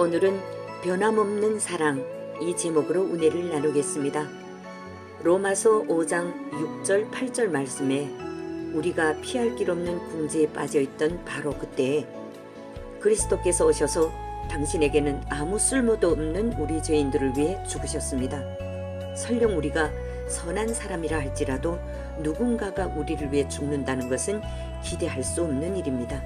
오늘은 변함없는 사랑 이 제목으로 은혜를 나누겠습니다. 로마서 5장 6절 8절 말씀에 우리가 피할 길 없는 궁지에 빠져 있던 바로 그때에 그리스도께서 오셔서 당신에게는 아무 쓸모도 없는 우리 죄인들을 위해 죽으셨습니다. 설령 우리가 선한 사람이라 할지라도 누군가가 우리를 위해 죽는다는 것은 기대할 수 없는 일입니다.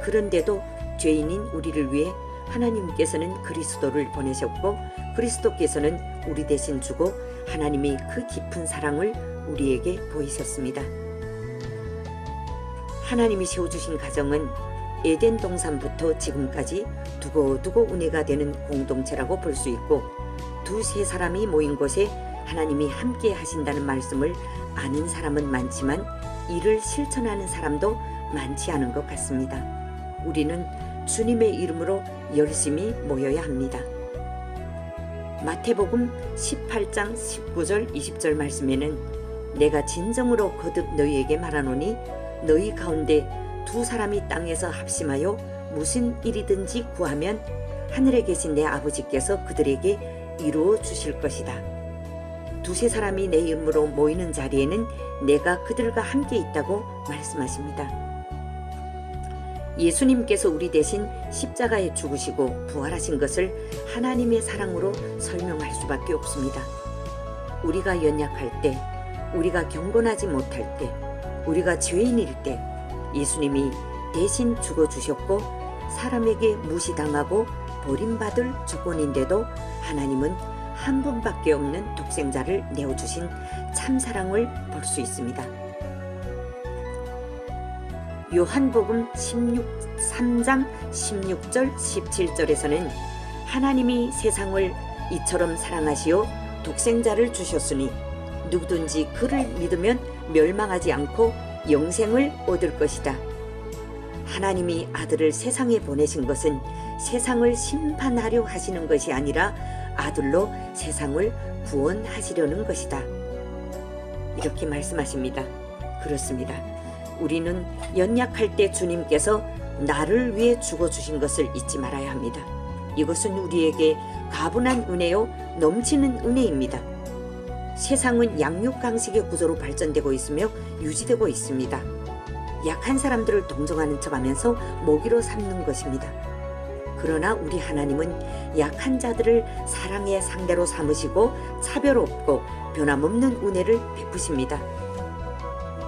그런데도 죄인인 우리를 위해 하나님께서는 그리스도를 보내셨고 그리스도께서는 우리 대신 주고 하나님이 그 깊은 사랑을 우리에게 보이셨습니다. 하나님이 세워주신 가정은 에덴 동산부터 지금까지 두고두고 은혜가 되는 공동체라고 볼 수 있고 두 세 사람이 모인 곳에 하나님이 함께 하신다는 말씀을 아는 사람은 많지만 이를 실천하는 사람도 많지 않은 것 같습니다. 우리는 주님의 이름으로 열심히 모여야 합니다. 마태복음 18장 19절 20절 말씀에는 내가 진정으로 거듭 너희에게 말하노니 너희 가운데 두 사람이 땅에서 합심하여 무슨 일이든지 구하면 하늘에 계신 내 아버지께서 그들에게 이루어 주실 것이다. 두세 사람이 내 이름으로 모이는 자리에는 내가 그들과 함께 있다고 말씀하십니다. 예수님께서 우리 대신 십자가에 죽으시고 부활하신 것을 하나님의 사랑으로 설명할 수밖에 없습니다. 우리가 연약할 때, 우리가 경건하지 못할 때, 우리가 죄인일 때 예수님이 대신 죽어주셨고 사람에게 무시당하고 버림받을 조건인데도 하나님은 한 분밖에 없는 독생자를 내어주신 참사랑을 볼 수 있습니다. 요한복음 16, 3장 16절 17절에서는 하나님이 세상을 이처럼 사랑하시어 독생자를 주셨으니 누구든지 그를 믿으면 멸망하지 않고 영생을 얻을 것이다. 하나님이 아들을 세상에 보내신 것은 세상을 심판하려 하시는 것이 아니라 아들로 세상을 구원하시려는 것이다. 이렇게 말씀하십니다. 그렇습니다. 우리는 연약할 때 주님께서 나를 위해 죽어주신 것을 잊지 말아야 합니다. 이것은 우리에게 가분한 은혜요 넘치는 은혜입니다. 세상은 양육강식의 구조로 발전되고 있으며 유지되고 있습니다. 약한 사람들을 동정하는 척하면서 먹이로 삼는 것입니다. 그러나 우리 하나님은 약한 자들을 사랑의 상대로 삼으시고 차별 없고 변함없는 은혜를 베푸십니다.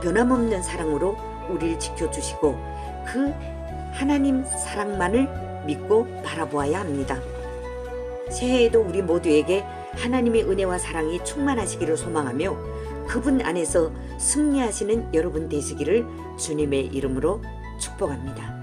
변함없는 사랑으로 우리를 지켜주시고 그 하나님 사랑만을 믿고 바라보아야 합니다. 새해에도 우리 모두에게 하나님의 은혜와 사랑이 충만하시기를 소망하며 그분 안에서 승리하시는 여러분 되시기를 주님의 이름으로 축복합니다.